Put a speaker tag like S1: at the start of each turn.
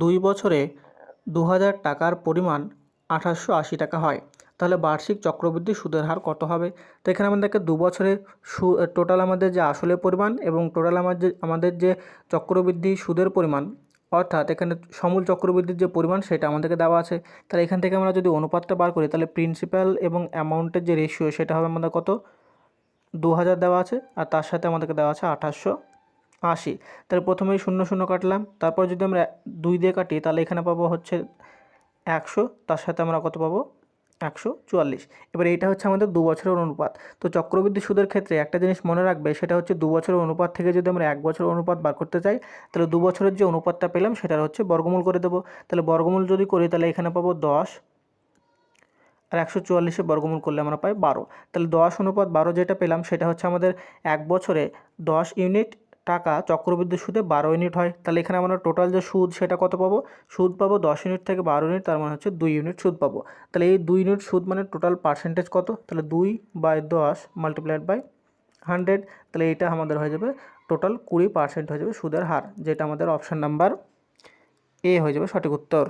S1: দুই বছরে দু হাজার টাকার পরিমাণ আঠাশশো আশি টাকা হয়। তাহলে বার্ষিক চক্রবৃদ্ধি সুদের হার কত হবে? তো এখানে আমাদেরকে দু বছরে সু টোটাল আমাদের যে আসলের পরিমাণ এবং টোটাল আমার যে, আমাদের যে চক্রবৃদ্ধি সুদের পরিমাণ, অর্থাৎ এখানে সমূল চক্রবৃদ্ধির যে পরিমাণ সেটা আমাদেরকে দেওয়া আছে। তাহলে এখান থেকে আমরা যদি অনুপাতটা বার করি, তাহলে প্রিন্সিপাল এবং অ্যামাউন্টের যে রেশিও সেটা হবে আমাদের কত? দু হাজার দেওয়া আছে আর তার সাথে আমাদেরকে দেওয়া আছে আঠাশশো আশি। তাহলে প্রথমেই শূন্য শূন্য কাটলাম। তারপর যদি আমরা দুই দিয়ে কাটি, তাহলে এখানে পাবো হচ্ছে একশো। তার সাথে আমরা কত পাবো? একশো চুয়াল্লিশ। এবার এইটা হচ্ছে আমাদের দু বছরের অনুপাত। তো চক্রবৃদ্ধি সুদের ক্ষেত্রে একটা জিনিস মনে রাখবে, সেটা হচ্ছে দু বছরের অনুপাত থেকে যদি আমরা এক বছরের অনুপাত বার করতে চাই, তাহলে দু বছরের যে অনুপাতটা পেলাম, সেটার হচ্ছে বর্গমূল করে দেবো। তাহলে বর্গমূল যদি করি, তাহলে এখানে পাবো দশ। আর একশো চুয়াল্লিশে বর্গমূল করলে আমরা পাই বারো। তাহলে দশ অনুপাত বারো যেটা পেলাম, সেটা হচ্ছে আমাদের এক বছরে দশ ইউনিট টাকা চক্রবৃদ্ধি সুদে বারো ইউনিট হয়। তাহলে এখানে আমরা টোটাল যে সুদ, সেটা কত পাবো? সুদ পাবো দশ ইউনিট থেকে বারো ইউনিট, তার মানে হচ্ছে দুই ইউনিট সুদ পাবো। তাহলে এই দুই ইউনিট সুদ মানে টোটাল পার্সেন্টেজ কত? তাহলে দুই বাই দশ মাল্টিপ্লাইড বাই হান্ড্রেড তাহলে এইটা আমাদের হয়ে যাবে টোটাল কুড়ি পার্সেন্ট হয়ে যাবে সুদের হার, যেটা আমাদের অপশান নাম্বার এ হয়ে যাবে সঠিক উত্তর।